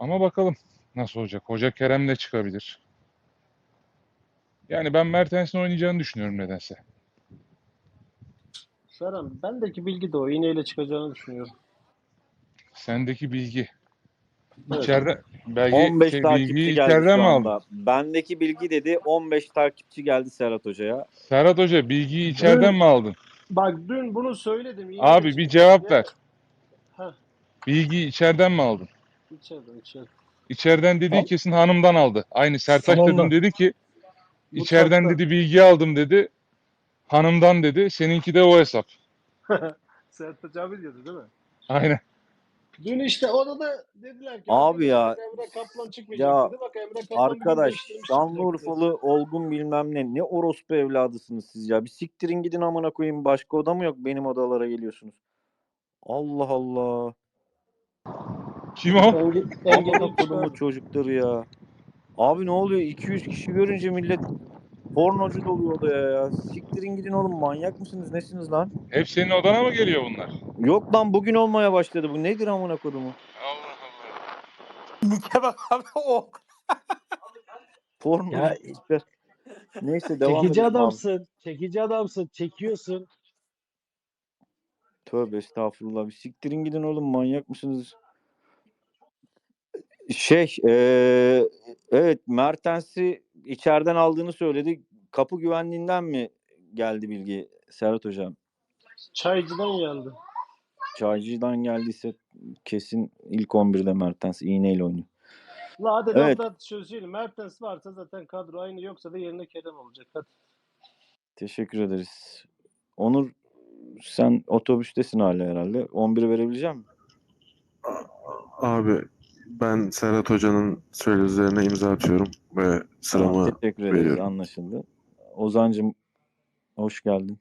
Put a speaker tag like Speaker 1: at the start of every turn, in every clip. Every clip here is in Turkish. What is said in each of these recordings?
Speaker 1: Ama bakalım nasıl olacak. Hoca Kerem de çıkabilir. Yani ben Mertens'in oynayacağını düşünüyorum nedense.
Speaker 2: Serhan bendeki bilgi de o. İğneyle çıkacağını düşünüyorum.
Speaker 1: Sendeki bilgi.
Speaker 2: Evet.
Speaker 1: İçeride belki
Speaker 3: 15
Speaker 1: şey,
Speaker 3: takipçi geldi
Speaker 1: içeriden mi aldın?
Speaker 3: Bendeki bilgi dedi 15 takipçi geldi Serhat Hoca'ya.
Speaker 1: Serhat Hoca bilgiyi içeriden mi aldın?
Speaker 2: Bak dün bunu söyledim.
Speaker 1: Abi bir cevap
Speaker 2: diye.
Speaker 1: ver.
Speaker 2: Heh,
Speaker 1: Bilgiyi içeriden mi aldın?
Speaker 2: İçeriden içeriden.
Speaker 1: İçeriden dediği kesin hanımdan aldı. Aynı Sertaç da dün
Speaker 4: Hanımdan.
Speaker 1: dedi ki içeriden
Speaker 2: Mutfakta.
Speaker 1: dedi bilgi aldım dedi. Hanımdan dedi. Seninki de o hesap.
Speaker 2: Sertaç abi diyordu değil mi?
Speaker 1: Aynen.
Speaker 2: Dün işte odada dediler ki
Speaker 3: Abi ya,
Speaker 2: Emre Kaplan çıkmayacak
Speaker 3: ya
Speaker 2: dedi. Bak Emre Kaplan
Speaker 3: Arkadaş
Speaker 2: değiştirmiş
Speaker 3: Şanlıurfalı olgun bilmem ne. Ne orospu evladısınız siz ya. Bir siktirin gidin amına koyayım. Başka oda mı yok? Benim odalara geliyorsunuz. Allah Allah.
Speaker 1: Kim o?
Speaker 2: Engin
Speaker 3: kodumu çocukları ya. Abi ne oluyor? 200 kişi görünce millet pornocu doluyor odaya ya. Siktirin gidin oğlum. Manyak mısınız? Nesiniz lan?
Speaker 1: Hep senin odana mı geliyor bunlar?
Speaker 3: Yok lan bugün olmaya başladı. Bu nedir amına kodumu?
Speaker 1: Allah Allah.
Speaker 4: Nike bak abi o.
Speaker 3: Porno.
Speaker 5: Ya-
Speaker 3: siktir. Neyse devam
Speaker 5: Çekici
Speaker 3: edelim abi.
Speaker 5: adamsın. Çekici adamsın. Çekiyorsun.
Speaker 3: Tövbe estağfurullah. Bir siktirin gidin oğlum manyak mısınız? Şey, eee, evet Mertens'i içeriden aldığını söyledi. Kapı güvenliğinden mi geldi bilgi Serhat Hocam?
Speaker 2: Çaycıdan geldi.
Speaker 3: Çaycı'dan geldiyse kesin ilk 11'de Mertens iğneyle oynuyor.
Speaker 2: La hadi
Speaker 3: Evet.
Speaker 2: çözüyelim. Mertens varsa zaten kadro aynı yoksa da yerine Kerem olacak. Hadi.
Speaker 3: Teşekkür ederiz. Onur sen otobüstesin hala herhalde. 11'i verebilecek misin?
Speaker 6: Abi ben Serhat Hoca'nın sözlerine imza atıyorum ve
Speaker 3: Tamam,
Speaker 6: sıramı
Speaker 3: teşekkür ederiz.
Speaker 6: veriyorum.
Speaker 3: Anlaşıldı. Ozancım hoş geldin.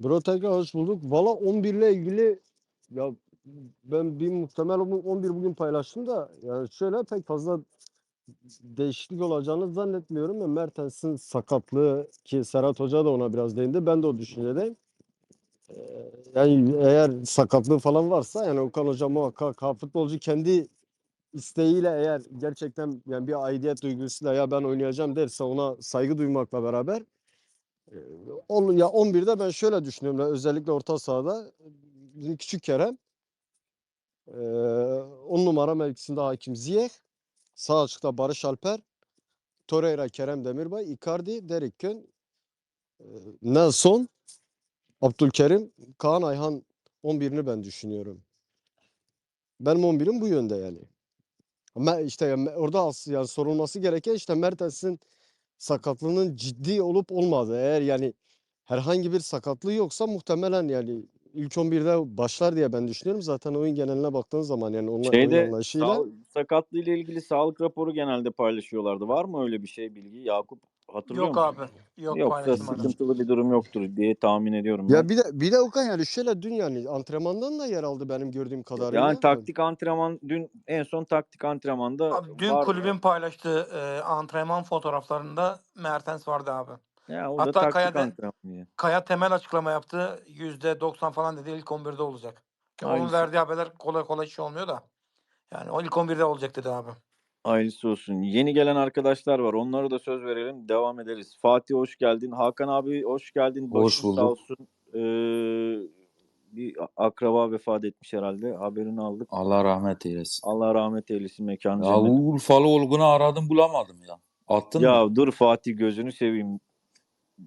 Speaker 7: Bro tekrar hoş bulduk. Valla 11 ile ilgili ya ben bir muhtemel bu 11 bugün paylaştım da yani şöyle pek fazla değişiklik olacağını zannetmiyorum. Ya Mertens'in sakatlığı ki Serhat Hoca da ona biraz değindi. Ben de o düşüncedeyim. Yani eğer sakatlığı falan varsa yani Okan Hoca muhakkak ha, futbolcu kendi isteğiyle eğer gerçekten yani bir aidiyet duygusuyla ya ben oynayacağım derse ona saygı duymakla beraber on, ya 11'de ben şöyle düşünüyorum. Özellikle orta sahada küçük Kerem 10 numara mevkisinde Hakim Ziyech sağ açıkta Barış Alper Torreira Kerem Demirbay Icardi Derek e, Nelson Abdülkerim Kaan Ayhan 11'ini ben düşünüyorum. Benim 11'im bu yönde yani. Ama işte orada yani sorulması gereken işte Mertens'in sakatlığının ciddi olup olmadığı. Eğer yani herhangi bir sakatlığı yoksa muhtemelen yani ilk 11'de başlar diye ben düşünüyorum. Zaten oyun geneline baktığın zaman yani onlar oyun
Speaker 3: Şeyde
Speaker 7: anlayışıyla
Speaker 3: sağ, sakatlığı ile ilgili sağlık raporu genelde paylaşıyorlardı. Var mı öyle bir şey bilgi? Yakup hatırlıyor
Speaker 4: Yok
Speaker 3: musun?
Speaker 4: abi. Yok
Speaker 3: Yoksa sıkıntılı bir durum yoktur diye tahmin ediyorum ben.
Speaker 7: ya bir de bir de Okan yani şöyle dün yani antrenmandan da yer aldı benim gördüğüm kadarıyla.
Speaker 3: yani taktik antrenman dün en son taktik antrenmanda
Speaker 4: Abi dün
Speaker 3: var.
Speaker 4: kulübün paylaştığı e, antrenman fotoğraflarında Mertens vardı abi.
Speaker 3: Ya o da
Speaker 4: Hatta
Speaker 3: taktik
Speaker 4: Kaya de-
Speaker 3: antrenman diye.
Speaker 4: Kaya temel açıklama yaptı. %90 falan dedi ilk 11'de olacak. Ki onun
Speaker 3: Aynısı.
Speaker 4: verdiği haberler kolay kolay iş olmuyor da. Yani o ilk 11'de olacak dedi abi.
Speaker 3: Hayırlısı olsun. Yeni gelen arkadaşlar var. Onlara da söz verelim. Devam ederiz. Fatih hoş geldin. Hakan abi hoş geldin.
Speaker 8: Hoş
Speaker 3: Başın sağ
Speaker 8: bulduk.
Speaker 3: olsun. Ee, bir akraba vefat etmiş herhalde. Haberini aldık.
Speaker 8: Allah rahmet eylesin.
Speaker 3: Allah rahmet eylesin. Mekanı
Speaker 8: Ya
Speaker 3: cennet.
Speaker 8: Urfalı Olgun'u aradım bulamadım ya. Attın
Speaker 3: Ya
Speaker 8: mı?
Speaker 3: dur Fatih gözünü seveyim.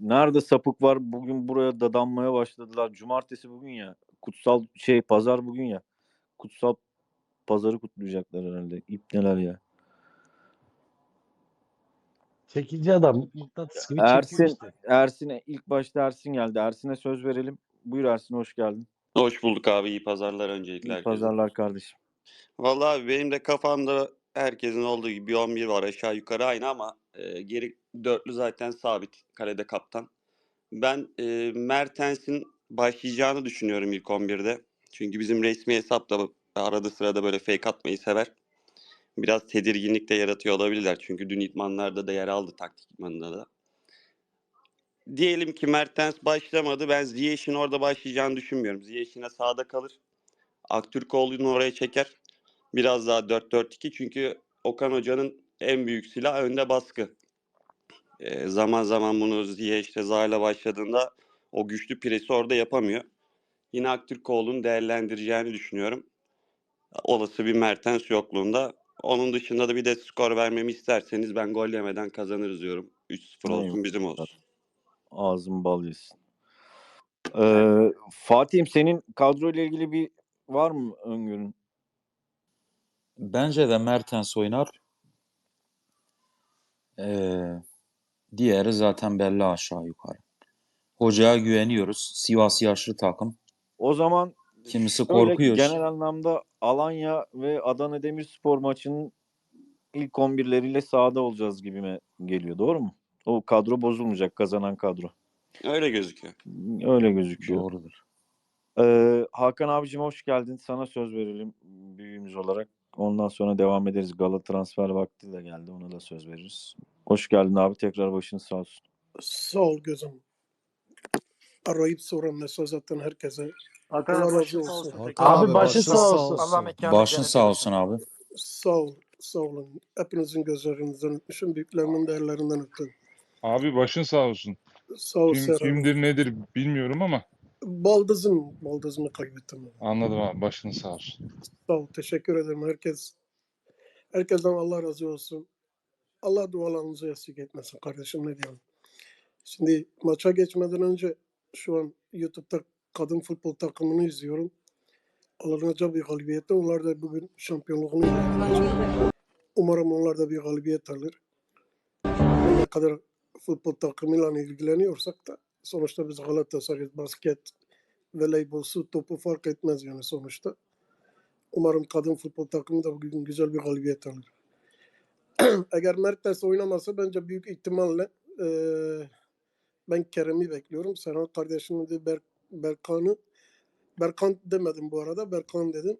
Speaker 3: Nerede sapık var? Bugün buraya dadanmaya başladılar. Cumartesi bugün ya. Kutsal şey pazar bugün ya. Kutsal pazarı kutlayacaklar herhalde. İpneler ya.
Speaker 5: Çekici adam. Mıknatıs gibi
Speaker 3: Ersin,
Speaker 5: çekiyor işte.
Speaker 3: Ersin'e ilk başta Ersin geldi. Ersin'e söz verelim. Buyur Ersin hoş geldin.
Speaker 9: Hoş bulduk abi. iyi pazarlar öncelikle
Speaker 3: İyi
Speaker 9: herkese.
Speaker 3: pazarlar kardeşim.
Speaker 9: Vallahi abi benim de kafamda herkesin olduğu gibi bir 11 var aşağı yukarı aynı ama e, geri dörtlü zaten sabit kalede kaptan. Ben e, Mertens'in başlayacağını düşünüyorum ilk 11'de. Çünkü bizim resmi hesap da arada sırada böyle fake atmayı sever. Biraz tedirginlik de yaratıyor olabilirler. Çünkü dün idmanlarda da yer aldı taktik idmanında da. Diyelim ki Mertens başlamadı. Ben Ziyech'in orada başlayacağını düşünmüyorum. Ziyech'ine sağda kalır. Aktürkoğlu'nu oraya çeker. biraz daha 4-4-2 çünkü Okan Hoca'nın en büyük silahı önde baskı. Ee, zaman zaman bunu Ziyech, Zayla başladığında o güçlü presi orada yapamıyor. Yine Aktürkoğlu'nun değerlendireceğini düşünüyorum. Olası bir Mertens yokluğunda. Onun dışında da bir de skor vermemi isterseniz ben gol yemeden kazanırız diyorum. 3-0 olsun
Speaker 3: Eyvallah.
Speaker 9: bizim olsun.
Speaker 3: Ağzın bal yesin. Ee, Fatih'im senin kadroyla ilgili bir var mı öngörün?
Speaker 8: Bence de Mertens oynar. Ee, diğeri zaten belli aşağı yukarı. Hocaya güveniyoruz. Sivas yaşlı takım.
Speaker 3: O zaman
Speaker 8: Kimisi korkuyor.
Speaker 3: genel anlamda Alanya ve Adana Demirspor maçının ilk 11'leriyle sahada olacağız gibime geliyor. Doğru mu? O kadro bozulmayacak kazanan kadro.
Speaker 9: Öyle gözüküyor.
Speaker 3: Öyle gözüküyor.
Speaker 8: Doğrudur.
Speaker 3: Ee, Hakan abicim hoş geldin. Sana söz verelim büyüğümüz olarak. Ondan sonra devam ederiz. Gala transfer vakti de geldi. Ona da söz veririz. Hoş geldin abi. Tekrar başın sağ olsun.
Speaker 10: Sağ ol gözüm. Arayıp soran mesaj zaten herkese.
Speaker 2: Hakan
Speaker 10: Allah
Speaker 2: abi
Speaker 10: razı
Speaker 2: başın sağ
Speaker 10: olsun.
Speaker 5: Abi
Speaker 7: abi
Speaker 5: başın sağ olsun.
Speaker 7: olsun.
Speaker 4: Allah mekanı
Speaker 8: Başın sağ olsun abi.
Speaker 10: Sağ ol, sağ olun. Hepinizin gözlerinden öpmüşüm. Büyüklerimin değerlerinden öptüm.
Speaker 1: Abi başın sağ olsun.
Speaker 10: Sağ ol
Speaker 1: Kim,
Speaker 10: Serhan.
Speaker 1: kimdir nedir bilmiyorum ama
Speaker 10: Baldızım, baldızımı kaybettim.
Speaker 1: anladım abi başın sağ olsun.
Speaker 10: Sağ ol, teşekkür ederim. Herkes, herkesten Allah razı olsun. Allah dualarınızı eksik etmesin kardeşim ne diyorum. Şimdi maça geçmeden önce şu an YouTube'da kadın futbol takımını izliyorum. Alınacak bir galibiyette onlar da bugün şampiyonluğunu edecek. Umarım onlar da bir galibiyet alır. Ne kadar futbol takımıyla ilgileniyorsak da sonuçta biz Galatasaray basket, voleybol, su topu fark etmez yani sonuçta. Umarım kadın futbol takımı da bugün güzel bir galibiyet alır. Eğer Mertens oynamasa bence büyük ihtimalle eee, ben Kerem'i bekliyorum. Serhan kardeşimin de Ber, Berkan'ı Berkan demedim bu arada. Berkan dedim.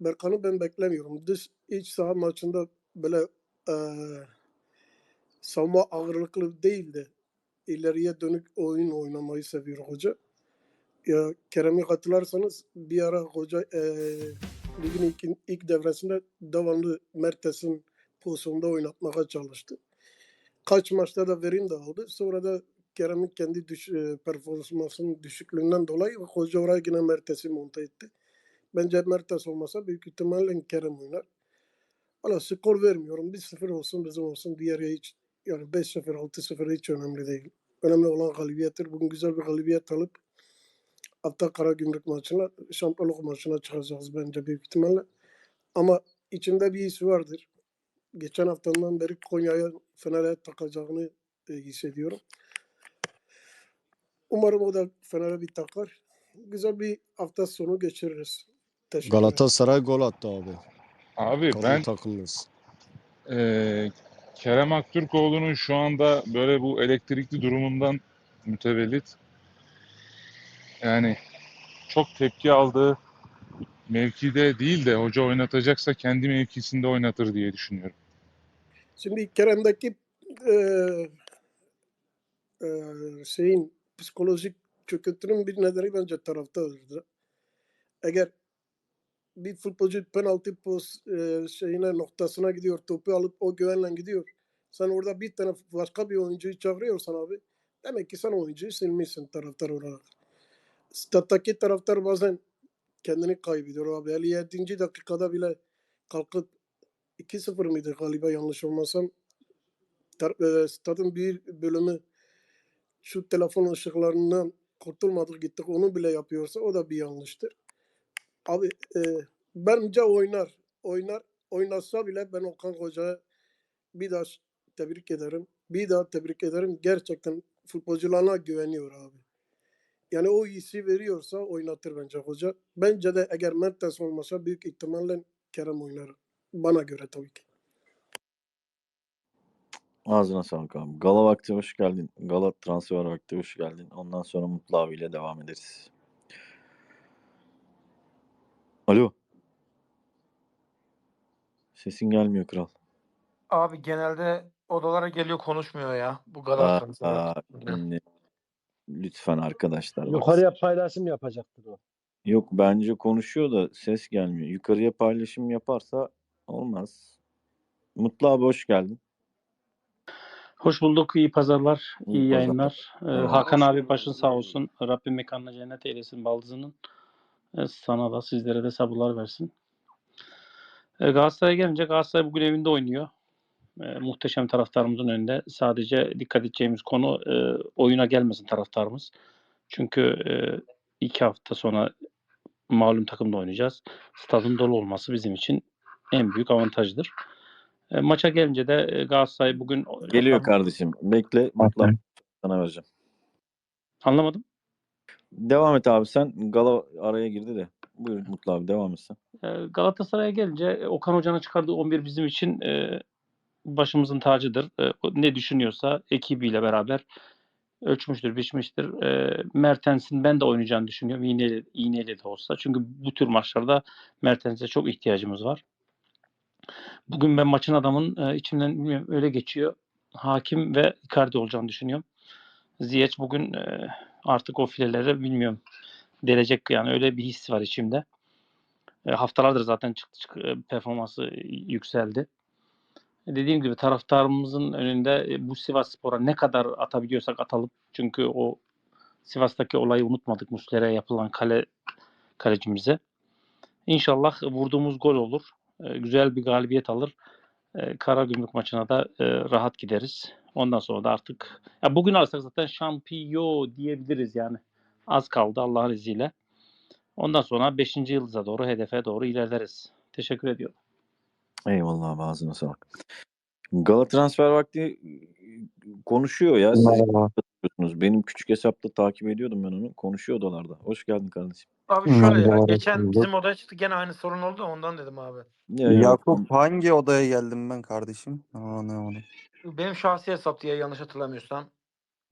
Speaker 10: Berkan'ı ben beklemiyorum. Dış iç saha maçında böyle eee savunma ağırlıklı değil de ileriye dönük oyun oynamayı seviyor hoca. Ya Kerem'i hatırlarsanız bir ara hoca eee ligin ilk, ilk devresinde devamlı Mertens'in pozisyonda oynatmaya çalıştı. Kaç maçta da verim de aldı. Sonra da Kerem'in kendi düş, e, performansının düşüklüğünden dolayı hoca oraya yine Mertens'i monte etti. Bence Mertens olmasa büyük ihtimalle Kerem oynar. Valla skor vermiyorum. 1-0 olsun bizim olsun. Diğeri hiç yani 5-0 6-0 hiç önemli değil. Önemli olan galibiyettir. Bugün güzel bir galibiyet alıp hatta Karagümrük maçına, şampiyonluk maçına çıkacağız bence büyük ihtimalle. Ama içimde bir his vardır. Geçen haftandan beri Konya'ya Fener'e takacağını e, hissediyorum. Umarım o da Fener'e bir takar. Güzel bir hafta sonu geçiririz. Teşekkür ederim.
Speaker 7: Galatasaray gol attı abi.
Speaker 1: Abi
Speaker 7: Kadın
Speaker 1: ben
Speaker 7: takımımız.
Speaker 1: eee, Kerem Aktürkoğlu'nun şu anda böyle bu elektrikli durumundan mütevellit yani çok tepki aldığı mevkide değil de hoca oynatacaksa kendi mevkisinde oynatır diye düşünüyorum.
Speaker 10: Şimdi Kerem'deki e, e, şeyin psikolojik çöküntünün bir nedeni bence taraftardır. Eğer bir futbolcu penaltı poz e, şeyine noktasına gidiyor, topu alıp o güvenle gidiyor. Sen orada bir tane başka bir oyuncuyu çağırıyorsan abi demek ki sen oyuncuyu silmişsin taraftar olarak. Stat'taki taraftar bazen kendini kaybediyor abi. 57. dakikada bile kalkıp 2-0 mıydı galiba yanlış olmasam e, stadın bir bölümü şu telefon ışıklarından kurtulmadık gittik onu bile yapıyorsa o da bir yanlıştır. Abi e, bence oynar. Oynar. Oynasa bile ben Okan Hoca'ya bir daha tebrik ederim. Bir daha tebrik ederim. Gerçekten futbolcularına güveniyor abi. Yani o hissi veriyorsa oynatır bence hoca. Bence de eğer Mertens olmasa büyük ihtimalle Kerem oynar. Bana göre tabii ki.
Speaker 3: Ağzına sağlık abi. Gala vakti hoş geldin. Gala transfer vakti hoş geldin. Ondan sonra Mutlu abiyle devam ederiz. Alo. Sesin gelmiyor kral.
Speaker 4: Abi genelde odalara geliyor konuşmuyor ya. Bu
Speaker 3: Aa,
Speaker 4: Galatasaray.
Speaker 3: aa, lütfen arkadaşlar. bak.
Speaker 5: Yukarıya paylaşım yapacaktır o.
Speaker 3: Yok bence konuşuyor da ses gelmiyor. Yukarıya paylaşım yaparsa olmaz. Mutlu abi hoş geldin.
Speaker 2: Hoş bulduk. iyi pazarlar,
Speaker 3: İyi
Speaker 2: iyi
Speaker 3: pazarlar.
Speaker 2: yayınlar. Ee,
Speaker 3: Evet.
Speaker 2: Hakan abi başın sağ olsun. Rabbim mekanına cennet eylesin baldızının. Ee, sana da sizlere de sabırlar versin. Ee, Galatasaray'a gelince Galatasaray bugün evinde oynuyor. Ee, muhteşem taraftarımızın önünde. Sadece dikkat edeceğimiz konu e, oyuna gelmesin taraftarımız. Çünkü e, iki hafta sonra malum takımda oynayacağız. Stadın dolu olması bizim için en büyük avantajdır. E, maça gelince de e, Galatasaray bugün
Speaker 3: Geliyor kardeşim. Bekle. Mutlu abi sana vereceğim.
Speaker 2: Anlamadım.
Speaker 3: Devam et abi sen. Gala araya girdi de. Buyur Mutlu abi devam et sen.
Speaker 2: E, Galatasaray'a gelince e, Okan Hoca'nın çıkardığı 11 bizim için e, başımızın tacıdır. E, ne düşünüyorsa ekibiyle beraber ölçmüştür, biçmiştir. E, Mertens'in ben de oynayacağını düşünüyorum. İğneyle, iğneyle de olsa. Çünkü bu tür maçlarda Mertens'e çok ihtiyacımız var. Bugün ben maçın adamın e, içimden bilmiyorum öyle geçiyor. Hakim ve Icardi olacağını düşünüyorum. Ziyech bugün e, artık o fileleri bilmiyorum delecek yani öyle bir his var içimde. E, haftalardır zaten çıktı çık, e, performansı yükseldi. E, Dediğim gibi taraftarımızın önünde e, bu Sivas Spor'a ne kadar atabiliyorsak atalım. Çünkü o Sivas'taki olayı unutmadık Muslera'ya yapılan kale kalecimize. İnşallah vurduğumuz gol olur. E, güzel bir galibiyet alır. E, Karagümrük maçına da e, rahat gideriz. Ondan sonra da artık ya bugün alsak zaten şampiyo diyebiliriz yani. Az kaldı Allah'ın izniyle. Ondan sonra 5. yıldıza doğru hedefe doğru ilerleriz. Teşekkür ediyorum.
Speaker 3: Eyvallah abi ağzına sağlık. Gala transfer vakti e, konuşuyor ya. Siz Yapıyorsunuz. Benim küçük hesapta takip ediyordum ben onu. Konuşuyor odalarda. Hoş geldin kardeşim.
Speaker 4: Abi şöyle ya. Geçen bizim odaya çıktı. Gene aynı sorun oldu. Ondan dedim abi.
Speaker 3: Ya.
Speaker 11: Yakup hangi odaya geldim ben kardeşim? Anlamadım.
Speaker 4: Benim şahsi hesap diye yanlış hatırlamıyorsam.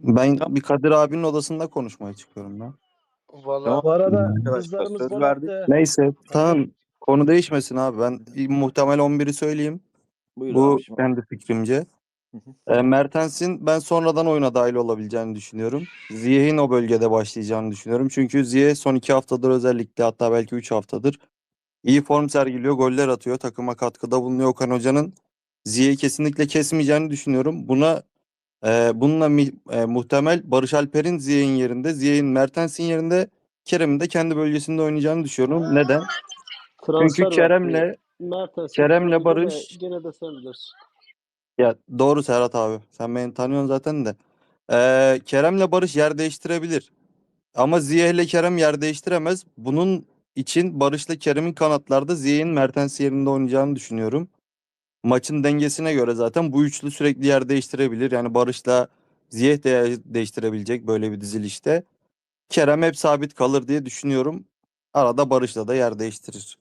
Speaker 11: Ben
Speaker 3: Tamam.
Speaker 11: bir Kadir abinin odasında konuşmaya çıkıyorum ben.
Speaker 4: Vallahi
Speaker 3: Tamam.
Speaker 12: Bu arada
Speaker 3: Arkadaşlar,
Speaker 12: kızlarımız
Speaker 3: söz verdik.
Speaker 12: attı.
Speaker 11: Neyse tamam konu değişmesin abi. Ben muhtemel 11'i söyleyeyim.
Speaker 3: Buyur
Speaker 11: Bu
Speaker 3: abi şimdi.
Speaker 11: kendi fikrimce. E, Mertens'in ben sonradan oyuna dahil olabileceğini düşünüyorum. Ziyech'in o bölgede başlayacağını düşünüyorum. Çünkü Ziyech son iki haftadır özellikle hatta belki üç haftadır iyi form sergiliyor, goller atıyor, takıma katkıda bulunuyor Okan Hoca'nın. Ziyech'i kesinlikle kesmeyeceğini düşünüyorum. Buna e, bununla mi- e, muhtemel Barış Alper'in Ziyech'in yerinde, Ziyech'in Mertens'in yerinde, Kerem'in de kendi bölgesinde oynayacağını düşünüyorum. Neden? Çünkü Kerem'le
Speaker 2: Mertens
Speaker 11: Kerem'le Barış-
Speaker 2: gene de sen bilirsin.
Speaker 11: Ya doğru Serhat abi. Sen beni tanıyorsun zaten de. Ee, Kerem'le Barış yer değiştirebilir. Ama Ziyech'le Kerem yer değiştiremez. Bunun için Barış'la Kerem'in kanatlarda Ziyech'in Mertens yerinde oynayacağını düşünüyorum. Maçın dengesine göre zaten bu üçlü sürekli yer değiştirebilir. Yani Barış'la Ziyech de yer değiştirebilecek böyle bir dizilişte. Kerem hep sabit kalır diye düşünüyorum. Arada Barış'la da yer değiştirir.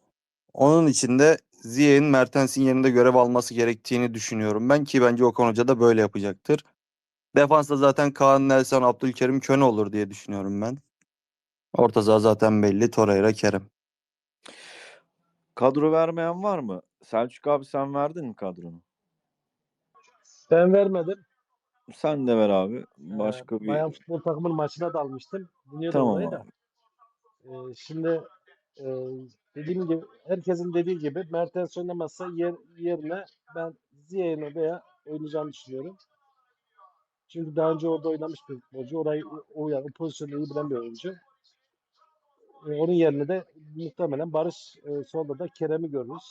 Speaker 11: Onun için de Ziyech'in Mertens'in yerinde görev alması gerektiğini düşünüyorum ben ki bence Okan Hoca da böyle yapacaktır. Defansta zaten Kaan Nelson, Abdülkerim Köne olur diye düşünüyorum ben. Orta saha zaten belli. Torreira, Kerem.
Speaker 3: Kadro vermeyen var mı? Selçuk abi sen verdin mi kadronu?
Speaker 12: Ben vermedim.
Speaker 3: Sen de ver abi.
Speaker 12: Ee,
Speaker 3: Başka bir
Speaker 12: Bayan futbol takımının maçına dalmıştım. Dinliyordum
Speaker 3: Tamam
Speaker 12: orayı da. Ee, şimdi e, dediğim gibi herkesin dediği gibi Mertens oynamazsa yer, yerine ben Ziyech'in veya oynayacağını düşünüyorum. Çünkü daha önce orada oynamış bir futbolcu. Orayı o, yani o pozisyonu iyi bilen bir oyuncu. Ee, onun yerine de muhtemelen Barış e, solda da Kerem'i görürüz.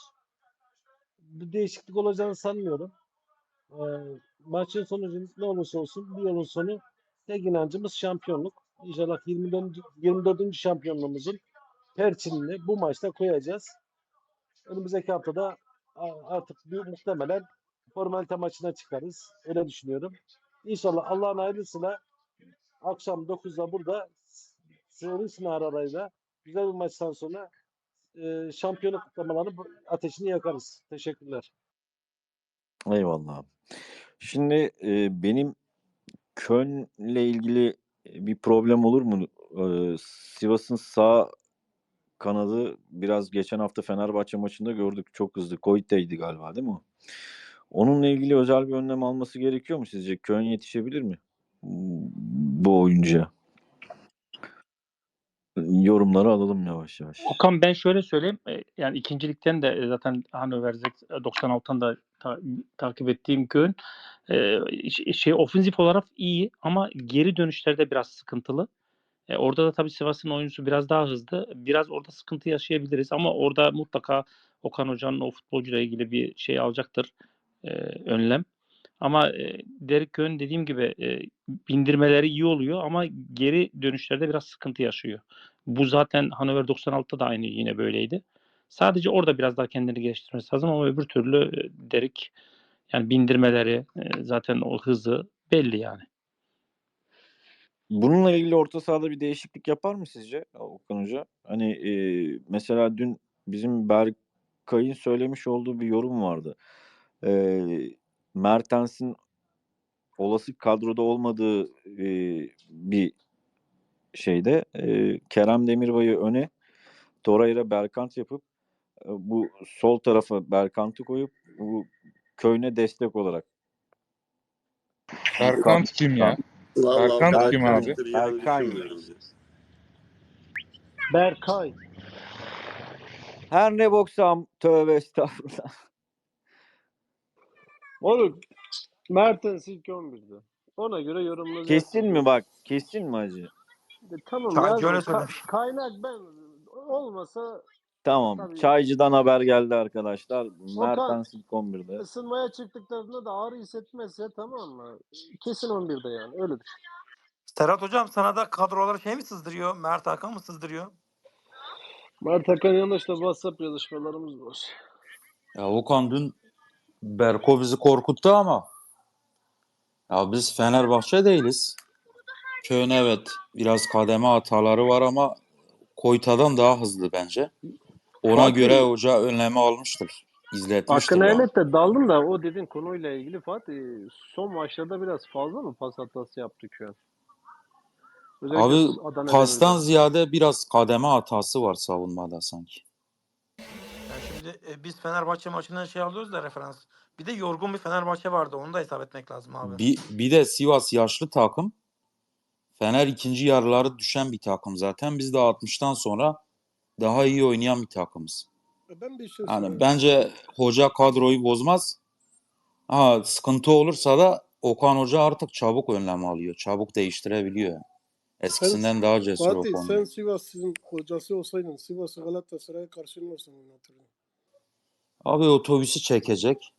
Speaker 12: Bir değişiklik olacağını sanmıyorum. Ee, maçın sonucu ne olursa olsun bir yolun sonu tek inancımız şampiyonluk. İnşallah 24. 24. şampiyonluğumuzun perçinini bu maçta koyacağız. Önümüzdeki haftada artık bir, muhtemelen formalite maçına çıkarız. Öyle düşünüyorum. İnşallah Allah'ın hayırlısıyla akşam 9'da burada Sivri Sınar arayla güzel bir maçtan sonra e, şampiyonluk kutlamalarını ateşini yakarız. Teşekkürler.
Speaker 3: Eyvallah. Şimdi e, benim Köln'le ilgili bir problem olur mu? Ee, Sivas'ın sağ kanadı biraz geçen hafta Fenerbahçe maçında gördük. Çok hızlı. Koite'ydi galiba değil mi? Onunla ilgili özel bir önlem alması gerekiyor mu sizce? Köln yetişebilir mi? Bu oyuncuya. yorumları alalım yavaş yavaş.
Speaker 2: Okan ben şöyle söyleyeyim. e, Yani ikincilikten de e, zaten Hannover 96'tan da ta- takip ettiğim gün e, şey ofensif olarak iyi ama geri dönüşlerde biraz sıkıntılı. E, orada da tabii Sivas'ın oyuncusu biraz daha hızlı. Biraz orada sıkıntı yaşayabiliriz ama orada mutlaka Okan Hoca'nın o futbolcuyla ilgili bir şey alacaktır. e, önlem. Ama e, Derek Köhn dediğim gibi e, bindirmeleri iyi oluyor ama geri dönüşlerde biraz sıkıntı yaşıyor. Bu zaten Hannover 96'da da aynı yine böyleydi. Sadece orada biraz daha kendini geliştirmesi lazım ama öbür türlü e, Derek yani bindirmeleri e, zaten o hızı belli yani.
Speaker 3: Bununla ilgili orta sahada bir değişiklik yapar mı sizce Okan Hoca? Hani e, mesela dün bizim Berkay'ın söylemiş olduğu bir yorum vardı. E, Mertens'in olası kadroda olmadığı e, bir şeyde e, Kerem Demirbay'ı öne Torreira Berkant yapıp e, bu sol tarafa Berkant'ı koyup bu Köyne destek olarak
Speaker 1: Berkant kim ya?
Speaker 9: Vallahi
Speaker 1: Berkant kim abi?
Speaker 3: Berkay.
Speaker 5: Berkay.
Speaker 3: her ne boksam tövbe estağfurullah.
Speaker 5: Oğlum Mertens ilk 11'de. Ona göre yorumlayacağız.
Speaker 3: Kesin mi bak? Kesin mi acı?
Speaker 5: E, Tamam
Speaker 4: Sanki
Speaker 5: ya.
Speaker 4: öyle
Speaker 5: ka-
Speaker 4: söylemiş.
Speaker 5: kaynak ben olmasa
Speaker 3: Tamam.
Speaker 5: Tabii.
Speaker 3: Çaycı'dan haber geldi arkadaşlar. Mertens ilk 11'de.
Speaker 5: ısınmaya çıktıklarında da ağrı hissetmezse tamam mı? Kesin 11'de yani öyle düşün.
Speaker 4: Serhat hocam sana da kadroları şey mi sızdırıyor? Mert Hakan mı sızdırıyor?
Speaker 5: Mert Hakan yanlış da WhatsApp yazışmalarımız var.
Speaker 8: Ya Okan dün Berko bizi korkuttu ama ya biz Fenerbahçe değiliz. Köyün evet biraz kademe hataları var ama Koyta'dan daha hızlı bence. Ona
Speaker 5: Fatih-
Speaker 8: göre hoca önlemi almıştır. İzletmiştir.
Speaker 5: Hakkını
Speaker 8: yani.
Speaker 5: helal de daldın da o dediğin konuyla ilgili Fatih son maçlarda biraz fazla mı pas hatası yaptık şu an? Özellikle
Speaker 8: Abi
Speaker 5: Adana
Speaker 8: pastan
Speaker 5: Demir'de.
Speaker 8: ziyade biraz kademe hatası var savunmada sanki.
Speaker 4: Yani şimdi e, biz Fenerbahçe maçından şey alıyoruz da referans. Bir de yorgun bir Fenerbahçe vardı. Onu da hesap etmek lazım abi.
Speaker 8: Bir, bir de Sivas yaşlı takım. Fener ikinci yarıları düşen bir takım zaten. Biz de 60'tan sonra daha iyi oynayan bir takımız.
Speaker 10: Ben bir şey
Speaker 8: Yani bence hoca kadroyu bozmaz. Ha, sıkıntı olursa da Okan Hoca artık çabuk önlem alıyor. Çabuk değiştirebiliyor. Eskisinden daha cesur o
Speaker 10: Fatih
Speaker 8: konuda.
Speaker 10: sen Sivas'ın hocası olsaydın Sivas'ı Galatasaray'a karşı nasıl oynatırdın?
Speaker 8: Abi otobüsü çekecek.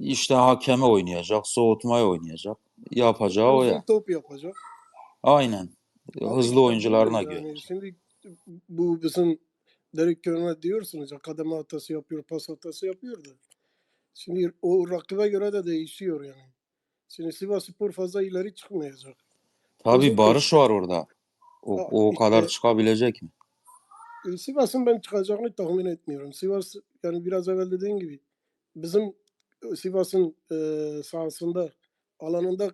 Speaker 8: İşte hakeme oynayacak, soğutmaya oynayacak. Yapacağı o
Speaker 10: Uzun
Speaker 8: ya.
Speaker 10: top yapacak.
Speaker 8: Aynen. Hızlı oyuncularına
Speaker 10: yani
Speaker 8: göre.
Speaker 10: Şimdi bu bizim Derek Köhne diyorsunuz ya kademe hatası yapıyor, pas hatası yapıyor da. Şimdi o rakibe göre de değişiyor yani. Şimdi Sivas Spor fazla ileri çıkmayacak.
Speaker 8: Tabii Barış var orada. O,
Speaker 10: Ha,
Speaker 8: o kadar
Speaker 10: işte-
Speaker 8: çıkabilecek mi?
Speaker 10: E, Sivas'ın ben çıkacağını tahmin etmiyorum. Sivas yani biraz evvel dediğin gibi bizim e, Sivas'ın e, sahasında alanında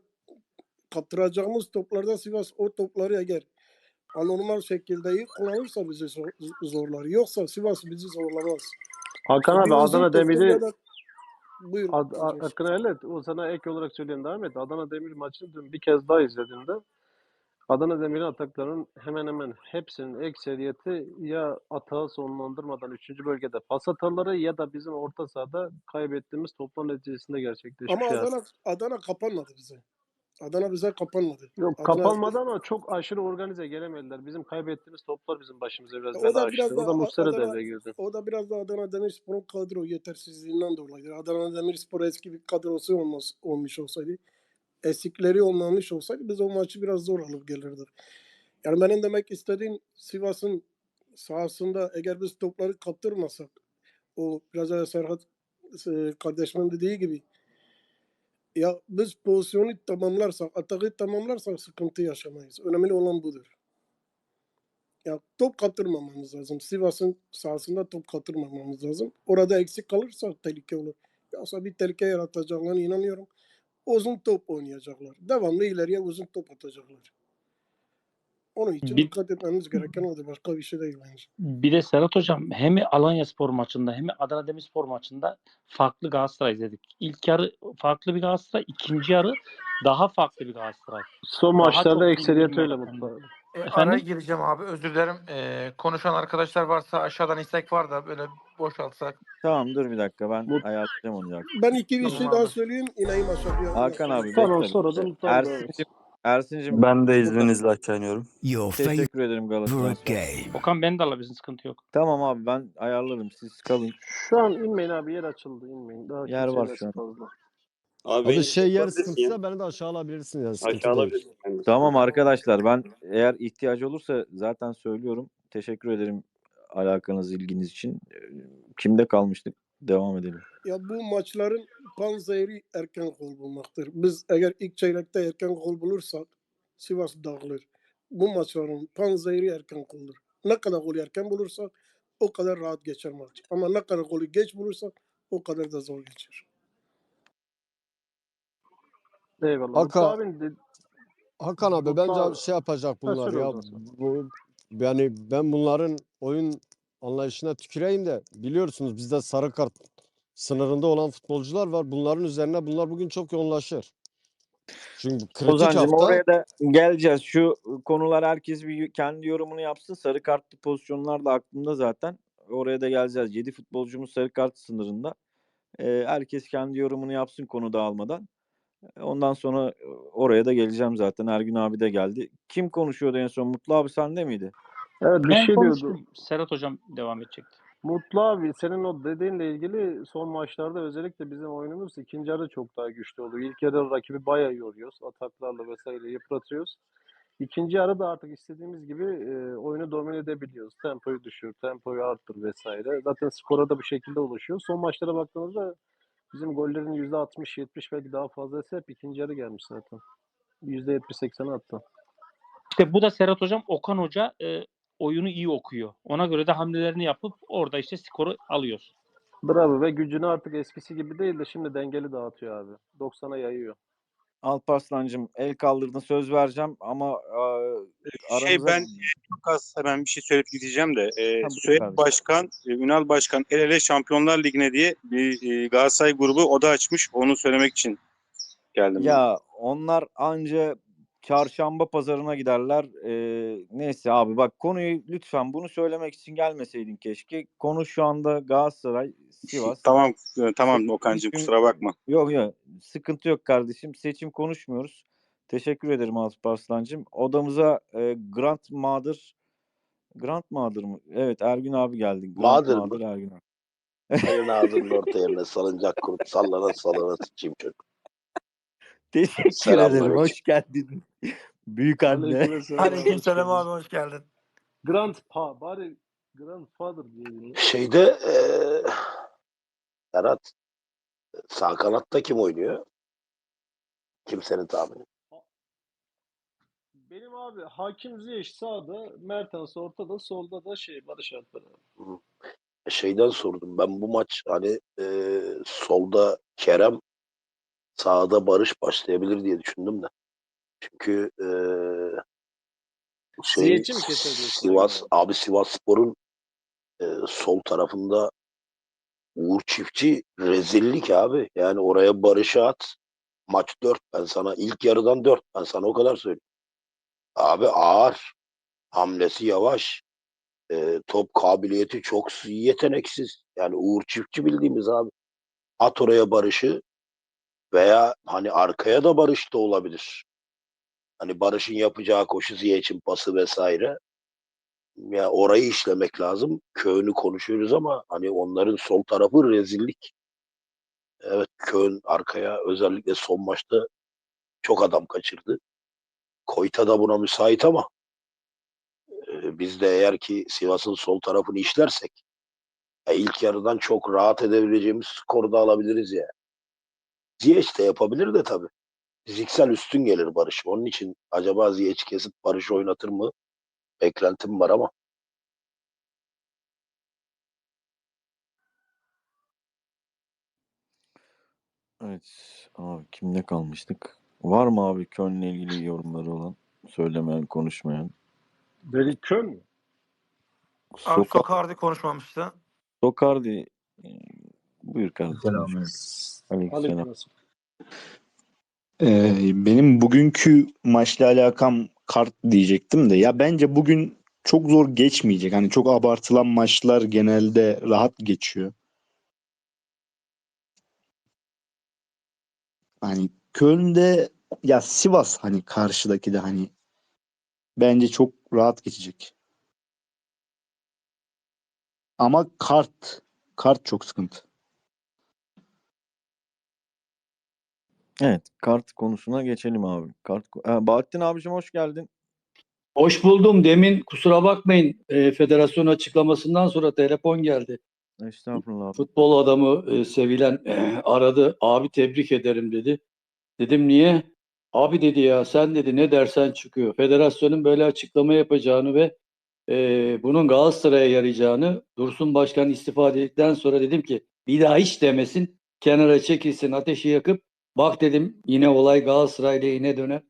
Speaker 10: kaptıracağımız toplarda Sivas o topları eğer anormal şekilde iyi kullanırsa bizi zor- zorlar. Yoksa Sivas bizi zorlamaz.
Speaker 5: Hakan abi Adana Demir'i
Speaker 10: Buyur.
Speaker 5: Ad,
Speaker 10: hocam.
Speaker 5: hakkını helal et. O sana ek olarak söyleyeyim devam et. Adana Demir maçını dün bir kez daha izlediğimde Adana Demir'in ataklarının hemen hemen hepsinin ekseriyeti ya atağı sonlandırmadan 3. bölgede pas hataları ya da bizim orta sahada kaybettiğimiz toplar neticesinde gerçekleşmiş.
Speaker 10: Ama. Adana, Adana kapanmadı bize. Adana bize kapanmadı.
Speaker 5: Yok
Speaker 10: Adana-
Speaker 5: kapanmadı ama çok aşırı organize gelemediler. Bizim kaybettiğimiz toplar bizim başımıza biraz
Speaker 10: O
Speaker 5: bela
Speaker 10: da
Speaker 5: açtı.
Speaker 10: biraz
Speaker 5: O da Muslera devreye girdi.
Speaker 10: O da biraz da Adana Demirspor'un kadro yetersizliğinden dolayıdır. Adana Demirspor eski bir kadrosu olmaz, olmuş olsaydı, eksikleri olmamış olsaydı biz o maçı biraz zor alıp gelirdik. Yani benim demek istediğim Sivas'ın sahasında eğer biz topları kaptırmasak, o biraz önce Serhat e, kardeşimin dediği gibi ya biz pozisyonu tamamlarsak, atağı tamamlarsak sıkıntı yaşamayız. Önemli olan budur. Ya top kaptırmamamız lazım. Sivas'ın sahasında top kaptırmamamız lazım. Orada eksik kalırsa tehlike olur. Yoksa bir tehlike yaratacaklarına inanıyorum. Uzun top oynayacaklar. Devamlı ileriye uzun top atacaklar. Onun için
Speaker 2: Bir-
Speaker 10: dikkat etmemiz gereken odur. Başka bir şey değil bence.
Speaker 2: Bir de Serhat Hocam hem Alanya Spor maçında hem Adana Demirspor maçında farklı Galatasaray izledik. İlk yarı farklı bir Galatasaray, ikinci yarı daha farklı bir Galatasaray.
Speaker 5: Son
Speaker 2: Daha
Speaker 5: maçlarda ekseriyet öyle mutlu.
Speaker 4: E, araya
Speaker 2: Efendim?
Speaker 4: gireceğim abi özür dilerim. E, konuşan arkadaşlar varsa aşağıdan istek var da böyle boşaltsak.
Speaker 3: Tamam dur bir dakika ben
Speaker 10: Mut-
Speaker 3: ayarlayacağım onu.
Speaker 10: Ben iki bir
Speaker 4: Tamam
Speaker 10: şey
Speaker 4: abi.
Speaker 10: daha söyleyeyim. ineyim aşağıya.
Speaker 3: Hakan abi
Speaker 10: Tamam,
Speaker 3: bekle.
Speaker 10: sonra da
Speaker 3: Ersin'cim, Ersin'cim
Speaker 11: Ben de izninizle aşağı iniyorum.
Speaker 13: Your
Speaker 3: teşekkür ederim Galatasaray.
Speaker 13: favorite game.
Speaker 2: Okan beni de alabilirsin sıkıntı yok.
Speaker 3: Tamam abi ben ayarlarım siz kalın.
Speaker 5: Şu an inmeyin abi yer açıldı inmeyin. Daha
Speaker 3: Yer
Speaker 5: kimse
Speaker 3: var şu an.
Speaker 5: fazla.
Speaker 9: Abi,
Speaker 7: Abi
Speaker 9: beni
Speaker 7: şey yer
Speaker 9: ya.
Speaker 7: sıkıntıysa beni de aşağı alabilirsin yani sıkıntı
Speaker 9: Aşağı
Speaker 7: değil.
Speaker 9: alabilirsin.
Speaker 3: Tamam arkadaşlar ben eğer ihtiyacı olursa zaten söylüyorum. Teşekkür ederim alakanız ilginiz için. Ee, Kimde kalmıştık? Devam edelim.
Speaker 10: Ya bu maçların panzehri erken gol bulmaktır. Biz eğer ilk çeyrekte erken gol bulursak Sivas dağılır. Bu maçların panzehri erken goldur. Ne kadar gol erken bulursak o kadar rahat geçer maç. Ama ne kadar golü geç bulursak o kadar da zor geçer.
Speaker 5: Eyvallah.
Speaker 7: Hakan-
Speaker 5: Mutlu abin de-
Speaker 7: Hakan abi bence
Speaker 5: abi.
Speaker 7: şey yapacak bunlar ya. Bu, yani ben bunların oyun anlayışına tüküreyim de biliyorsunuz bizde sarı kart sınırında olan futbolcular var. Bunların üzerine bunlar bugün çok yoğunlaşır. Çünkü kritik
Speaker 3: Ozan'cığım
Speaker 7: hafta
Speaker 3: oraya da geleceğiz. Şu konular herkes bir kendi yorumunu yapsın. Sarı kartlı pozisyonlar da aklımda zaten. Oraya da geleceğiz. 7 futbolcumuz sarı kart sınırında. Ee, herkes kendi yorumunu yapsın konu dağılmadan. Ee, Ondan sonra e, oraya da geleceğim zaten. Ergün abi de geldi. Kim konuşuyordu en son? Mutlu abi sende miydi?
Speaker 5: Evet bir
Speaker 2: Ben
Speaker 5: şey
Speaker 2: konuştum. Serhat hocam devam edecekti.
Speaker 5: Mutlu abi senin o dediğinle ilgili son maçlarda özellikle bizim oyunumuz ikinci yarı çok daha güçlü oldu. İlk yarı rakibi bayağı yoruyoruz. Ataklarla vesaire yıpratıyoruz. İkinci yarıda artık istediğimiz gibi e, oyunu domine edebiliyoruz. Tempoyu düşür, tempoyu arttır vesaire. Zaten skora da bu şekilde ulaşıyor. Son maçlara baktığımızda bizim gollerin %60-70 belki daha fazlası hep ikinci yarı gelmiş zaten. %70-80'i attı.
Speaker 2: İşte bu da Serhat hocam Okan Hoca e, oyunu iyi okuyor. Ona göre de hamlelerini yapıp orada işte skoru alıyoruz.
Speaker 5: Bravo ve gücünü artık eskisi gibi değil de şimdi dengeli dağıtıyor abi. 90'a yayıyor.
Speaker 3: Alparslan'cığım el kaldırdın söz vereceğim ama e,
Speaker 14: Şey ben çok az hemen bir şey söyleyip gideceğim de. E, Süheyl
Speaker 3: kardeşim.
Speaker 14: Başkan, e, Ünal Başkan el ele Şampiyonlar Ligi'ne diye bir e, Galatasaray grubu oda açmış. Onu söylemek için geldim. ben.
Speaker 3: Ya onlar anca çarşamba pazarına giderler. Ee, neyse abi bak konuyu lütfen bunu söylemek için gelmeseydin keşke. Konu şu anda Galatasaray, Sivas.
Speaker 14: Tamam tamam Okan'cığım kusura bakma.
Speaker 3: Yok yok sıkıntı yok kardeşim. Seçim konuşmuyoruz. Teşekkür ederim Alparslan'cığım. Odamıza e, Grant Mağdır Grant Mağdır mı? Evet Ergün abi geldi. Grant
Speaker 15: Mağdır mı?
Speaker 3: Ergün abi.
Speaker 15: Senin ağzının orta yerine salıncak kurup sallana sallana sıçayım çocuk.
Speaker 3: Teşekkür
Speaker 15: Selamlar
Speaker 3: ederim. Hoş geldin. Büyük anne.
Speaker 5: Aleykümselam.
Speaker 4: Aleykümselam abi hoş geldin.
Speaker 5: Grandpa bari grandfather diyelim.
Speaker 15: Şeyde eee Serhat sağ kanatta kim oynuyor? Kimsenin tahmini.
Speaker 5: Benim abi Hakim Ziyech sağda, Mertens ortada, solda da şey Barış Alper abi.
Speaker 15: Hı. Şeyden sordum ben bu maç hani eee, solda Kerem sağda Barış başlayabilir diye düşündüm de. Çünkü eee şey
Speaker 5: mi
Speaker 15: Sivas abi Sivasspor'un eee, sol tarafında Uğur Çiftçi rezillik abi. Yani oraya Barış'ı at. Maç 4 ben sana. ilk yarıdan 4 ben sana o kadar söyleyeyim. Abi ağır. Hamlesi yavaş. e, top kabiliyeti çok yeteneksiz. Yani Uğur Çiftçi bildiğimiz abi. At oraya Barış'ı veya hani arkaya da Barış da olabilir. Hani Barış'ın yapacağı koşu Ziyech'in pası vesaire. Ya orayı işlemek lazım. Köyünü konuşuyoruz ama hani onların sol tarafı rezillik. Evet Köln arkaya özellikle son maçta çok adam kaçırdı. Koyta da buna müsait ama e, biz de eğer ki Sivas'ın sol tarafını işlersek ya ilk yarıdan çok rahat edebileceğimiz skoru da alabiliriz ya. Ziyech de yapabilir de tabii. Fiziksel üstün gelir Barış. Onun için acaba Ziyech kesip Barış oynatır mı? Beklentim var ama.
Speaker 3: Evet abi kimle kalmıştık? Var mı abi Köln'le ilgili yorumları olan? Söylemeyen, konuşmayan.
Speaker 5: Derik Köln mü?
Speaker 4: Abi
Speaker 3: Soka
Speaker 4: Sokardi konuşmamıştı.
Speaker 3: Sokardi buyur kardeşim.
Speaker 16: Selamünaleyküm.
Speaker 3: Aleykümselam.
Speaker 16: Ee, benim bugünkü maçla alakam
Speaker 13: kart diyecektim de ya bence bugün çok zor geçmeyecek. Hani çok abartılan maçlar genelde rahat geçiyor. Hani Köln'de ya Sivas hani karşıdaki de hani bence çok rahat geçecek. Ama kart kart çok sıkıntı.
Speaker 3: Evet, kart konusuna geçelim abi. Kart ha, Bahattin abicim hoş geldin.
Speaker 16: Hoş buldum. Demin kusura bakmayın e, federasyon açıklamasından sonra telefon geldi.
Speaker 3: Estağfurullah abi.
Speaker 16: Futbol adamı e, sevilen e, aradı. Abi tebrik ederim dedi. Dedim niye? Abi dedi ya sen dedi ne dersen çıkıyor. Federasyonun böyle açıklama yapacağını ve e, bunun Galatasaray'a yarayacağını Dursun Başkan istifa dedikten sonra dedim ki bir daha hiç demesin. Kenara çekilsin ateşi yakıp bak dedim yine olay Galatasaray lehine döner.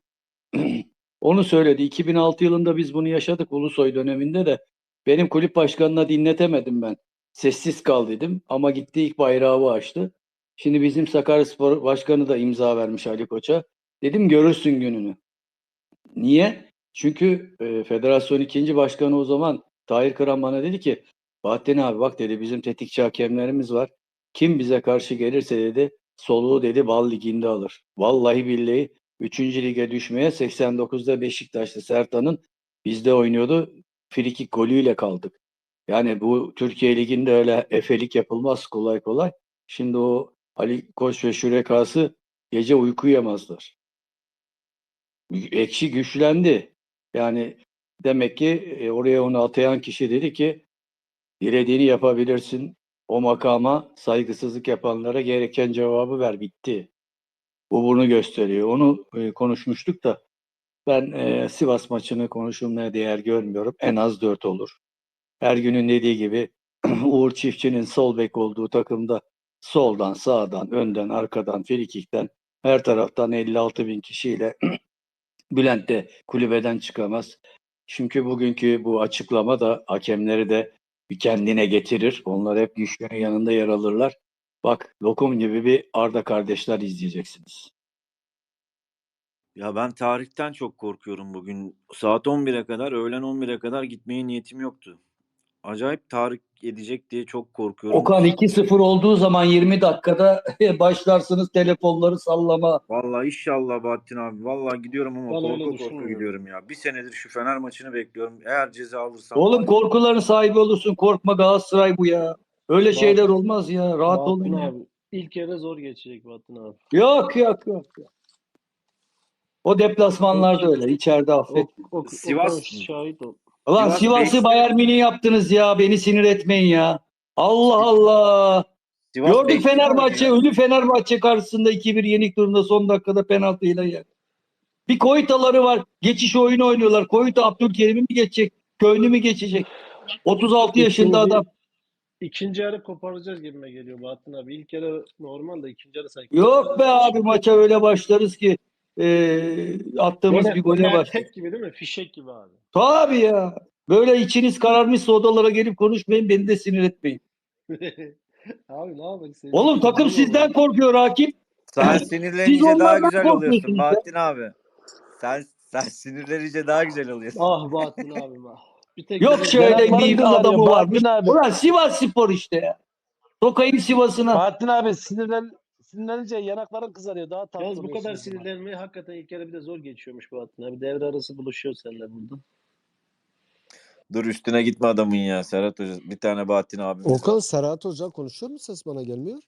Speaker 16: Onu söyledi. 2006 yılında biz bunu yaşadık Ulusoy döneminde de. Benim kulüp başkanına dinletemedim ben. Sessiz kal dedim ama gitti ilk bayrağı açtı. Şimdi bizim Sakaryaspor başkanı da imza vermiş Ali Koç'a. Dedim görürsün gününü. Niye? Çünkü e, federasyon ikinci başkanı o zaman Tahir Kıran bana dedi ki Bahattin abi bak dedi bizim tetikçi hakemlerimiz var. Kim bize karşı gelirse dedi soluğu dedi bal liginde alır. Vallahi billahi 3. lige düşmeye 89'da Beşiktaş'ta Sertan'ın bizde oynuyordu. Frikik golüyle kaldık. Yani bu Türkiye Ligi'nde öyle efelik yapılmaz kolay kolay. Şimdi o Ali Koç ve Şürekası gece uyku yemezler. Ekşi güçlendi. Yani demek ki e, oraya onu atayan kişi dedi ki dilediğini yapabilirsin. O makama saygısızlık yapanlara gereken cevabı ver bitti. Bu bunu gösteriyor. Onu e, konuşmuştuk da ben e, Sivas maçını konuşulmaya değer görmüyorum. En az 4 olur. Her günün dediği gibi Uğur Çiftçi'nin sol bek olduğu takımda soldan, sağdan, önden, arkadan, frikikten her taraftan 56 bin kişiyle Bülent de kulübeden çıkamaz. Çünkü bugünkü bu açıklama da hakemleri de bir kendine getirir. Onlar hep güçlerin yanında yer alırlar. Bak lokum gibi bir Arda kardeşler izleyeceksiniz.
Speaker 3: Ya ben tarihten çok korkuyorum bugün. Saat 11'e kadar, öğlen 11'e kadar gitmeye niyetim yoktu. Acayip tarih edecek diye çok korkuyorum.
Speaker 16: Okan 2-0 olduğu zaman 20 dakikada başlarsınız telefonları sallama.
Speaker 3: Vallahi inşallah Bahattin abi. Vallahi gidiyorum ama
Speaker 5: öyle
Speaker 3: korku korku gidiyorum ya. Bir senedir şu Fener maçını bekliyorum. Eğer ceza alırsam
Speaker 16: Oğlum
Speaker 3: ya-
Speaker 16: korkuların sahibi olursun. Korkma Galatasaray bu ya. Öyle
Speaker 5: Bak-
Speaker 16: şeyler olmaz ya. Rahat
Speaker 5: Bahattin
Speaker 16: olun ya.
Speaker 5: abi. İlk yarı zor geçecek Bahattin abi.
Speaker 16: Yok yok yok. yok. O deplasmanlarda öyle. içeride affet.
Speaker 5: O, o,
Speaker 3: Sivas-
Speaker 5: şahit ol.
Speaker 16: Ulan
Speaker 3: Sivas
Speaker 16: Sivas'ı
Speaker 3: beş-
Speaker 16: Bayern Münih yaptınız ya. Beni sinir etmeyin ya. Allah Allah.
Speaker 3: Sivas
Speaker 16: Gördük
Speaker 3: bekliyor
Speaker 16: Fenerbahçe,
Speaker 3: ya.
Speaker 16: ölü Fenerbahçe karşısında 2-1 yenik durumda son dakikada penaltıyla yer. Bir Koytaları var. Geçiş oyunu oynuyorlar. Koyta Abdülkerim'i mi geçecek? Köylü mü geçecek? 36 yaşında
Speaker 5: İkinci-
Speaker 16: adam.
Speaker 5: İkinci yarı koparacağız gibime geliyor Bahattin abi. İlk yarı normal de ikinci yarı sanki.
Speaker 16: Yok be abi maça öyle başlarız ki eee attığımız
Speaker 5: Gene
Speaker 16: bir gole bak.
Speaker 5: mertek gibi değil mi? Fişek gibi abi.
Speaker 16: Tabii ya. Böyle içiniz kararmışsa odalara gelip konuşmayın beni de sinir etmeyin.
Speaker 5: abi ne yapalım? Senin
Speaker 16: Oğlum takım sizden korkuyor Hakim.
Speaker 3: Sen sinirlenince daha güzel oluyorsun. Bahattin abi. Sen sen sinirlenince daha güzel oluyorsun.
Speaker 5: Ah Bahattin abim ah. Bir tek
Speaker 16: Yok şöyle bir adamı
Speaker 5: abi.
Speaker 16: Ulan Sivas Spor işte ya. Sokayım Sivas'ına.
Speaker 5: Bahattin abi sinirlen sinirlenince yanakların kızarıyor. Daha tatlı
Speaker 12: Yalnız bu kadar sinirlenmeyi hakikaten ilk yarı bir de zor geçiyormuş Bahattin abi. Devre arası buluşuyor seninle burada.
Speaker 3: Dur üstüne gitme adamın ya Serhat Hoca. Bir tane Bahattin var.
Speaker 7: Okan Serhat Hoca konuşuyor mu ses bana gelmiyor?